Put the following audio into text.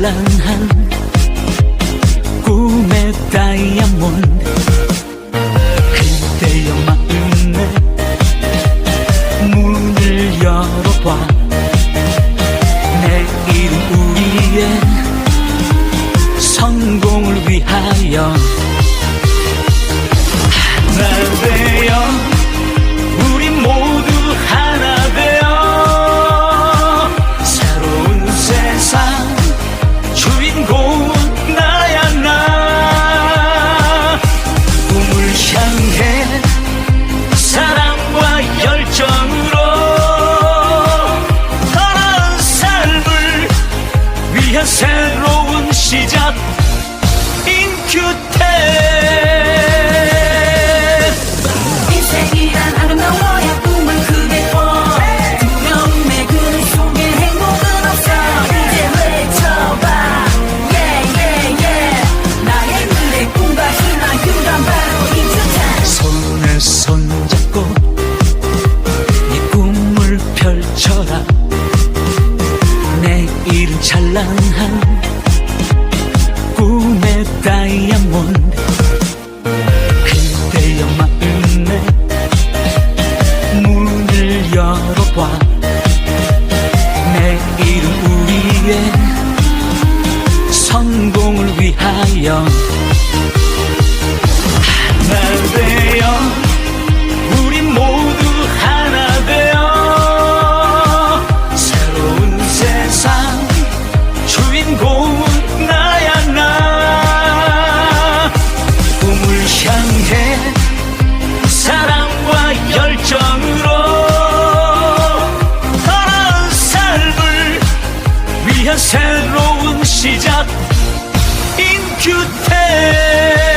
찬란한 꿈의 다이아몬드. 그대여 마음에 문을 열어봐. 내 이름 우리의 성공을 위하여. 하나 되어 위한 새로운 시작. 인큐텐 인생이란 아름다워야 꿈을 크게 꿔 두려움의 그늘 속에 행복은 없어. 이제 외쳐봐. Yeah yeah yeah. 나의 미래 꿈과 희망 그건 바로 인투텐 손에 손잡고 네 꿈을 펼쳐라 내일은 찬란한 꿈의 다이아몬드. 그대여 마음에 문을 열어봐. 내일은 우리의 성공을 위하여 주인공은 나야 나. 꿈을 향해 사랑과 열정으로 다른 삶을 위한 새로운 시작 인큐테.